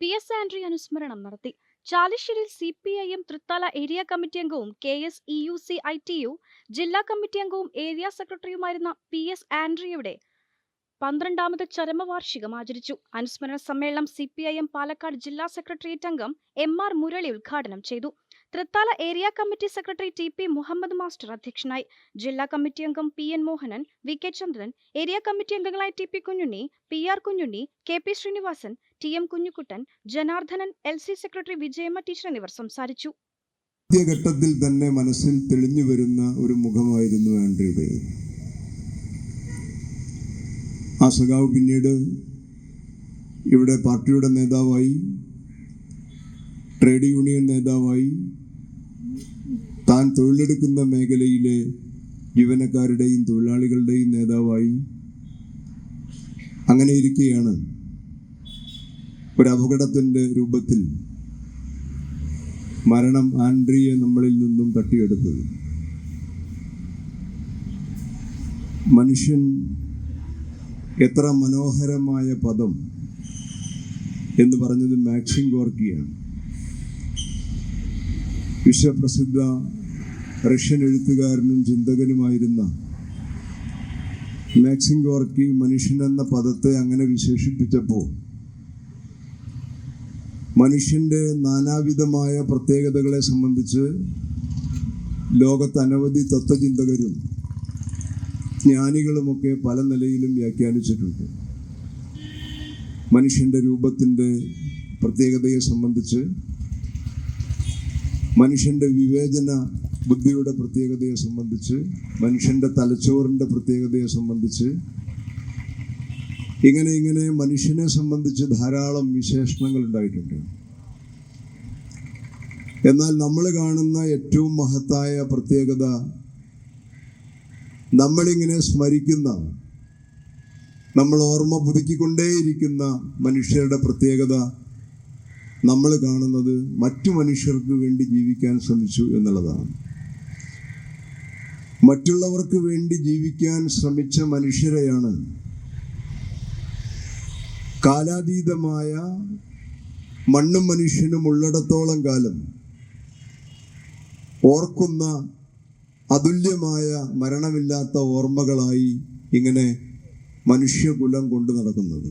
P. S. Andry അനുസ്മരണം നടത്തി. ചാലിശ്ശേരിയിൽ C P I M Thrithala area committee അംഗവും K. S. E. U. C. I. T. U. ജില്ലാ committee അംഗവും area സെക്രട്ടറിയുമായിരുന്ന P. S. ആൻഡ്രിയുടെ പന്ത്രണ്ടാമത് ചരമവാർഷികം ആചരിച്ചു. അനുസ്മരണ സമ്മേളനം C P I M Palakkad ജില്ലാ സെക്രട്ടേറിയറ്റ് അംഗം എം ആർ മുരളി ഉദ്ഘാടനം ചെയ്തു. Thrithala area committee secretary T P Muhammad master അധ്യക്ഷനായി ജില്ലാ കമ്മിറ്റി അംഗം P N Mohanan V K Chandran area committee അംഗങ്ങളായ T P Kunhunni P R Kunhunni K P Srinivasan T M Kunhukuttan Janardhanan L C secretary Vijayamma teacher എന്നിവർ സംസാരിച്ചു. ആദ്യഘട്ടത്തിൽ തന്നെ മനസ്സിൽ തെളിഞ്ഞു വരുന്ന ഒരു മുഖമായിരുന്നു ആൻഡ്രിയുടെ ആ സഖാവ് പിന്നീട് ഇവിടെ പാർട്ടിയുടെ നേതാവായി ട്രേഡ് യൂണിയൻ നേതാവായി താൻ തൊഴിലെടുക്കുന്ന മേഖലയിലെ ജീവനക്കാരുടെയും തൊഴിലാളികളുടെയും നേതാവായി അങ്ങനെ ഇരിക്കുകയാണ് ഒരു അപകടത്തിന്റെ രൂപത്തിൽ മരണം ആൻഡ്രിയെ നമ്മളിൽ നിന്നും തട്ടിയെടുത്തത്. മനുഷ്യൻ എത്ര മനോഹരമായ പദം എന്ന് പറഞ്ഞത് മാക്സിം ഗോർക്കിയാണ് വിശ്വപ്രസിദ്ധ റഷ്യൻ എഴുത്തുകാരനും ചിന്തകനുമായിരുന്ന മാക്സിം ഗോർക്കി മനുഷ്യൻ എന്ന പദത്തെ അങ്ങനെ വിശേഷിപ്പിച്ചപ്പോൾ മനുഷ്യന്റെ നാനാവിധമായ പ്രത്യേകതകളെ സംബന്ധിച്ച് ലോകത്ത് അനവധി തത്വചിന്തകരും ജ്ഞാനികളുമൊക്കെ പല നിലയിലും വ്യാഖ്യാനിച്ചിട്ടുണ്ട്. മനുഷ്യന്റെ രൂപത്തിന്റെ പ്രത്യേകതയെ സംബന്ധിച്ച് മനുഷ്യന്റെ വിവേചന ബുദ്ധിയുടെ പ്രത്യേകതയെ സംബന്ധിച്ച് മനുഷ്യന്റെ തലച്ചോറിന്റെ പ്രത്യേകതയെ സംബന്ധിച്ച് ഇങ്ങനെ ഇങ്ങനെ മനുഷ്യനെ സംബന്ധിച്ച് ധാരാളം വിശേഷണങ്ങൾ ഉണ്ടായിട്ടുണ്ട്. എന്നാൽ നമ്മൾ കാണുന്ന ഏറ്റവും മഹത്തായ പ്രത്യേകത നമ്മളിങ്ങനെ സ്മരിക്കുന്ന നമ്മൾ ഓർമ്മ പുതുക്കിക്കൊണ്ടേയിരിക്കുന്ന മനുഷ്യരുടെ പ്രത്യേകത നമ്മൾ കാണുന്നത് മറ്റു മനുഷ്യർക്ക് വേണ്ടി ജീവിക്കാൻ ശ്രമിച്ചു എന്നുള്ളതാണ്. മറ്റുള്ളവർക്ക് വേണ്ടി ജീവിക്കാൻ ശ്രമിച്ച മനുഷ്യരെയാണ് കാലാതീതമായ മണ്ണും മനുഷ്യനും ഉള്ളിടത്തോളം കാലം ഓർക്കുന്ന അതുല്യമായ മരണമില്ലാത്ത ഓർമ്മകളായി ഇങ്ങനെ മനുഷ്യകുലം കൊണ്ടു നടക്കുന്നത്.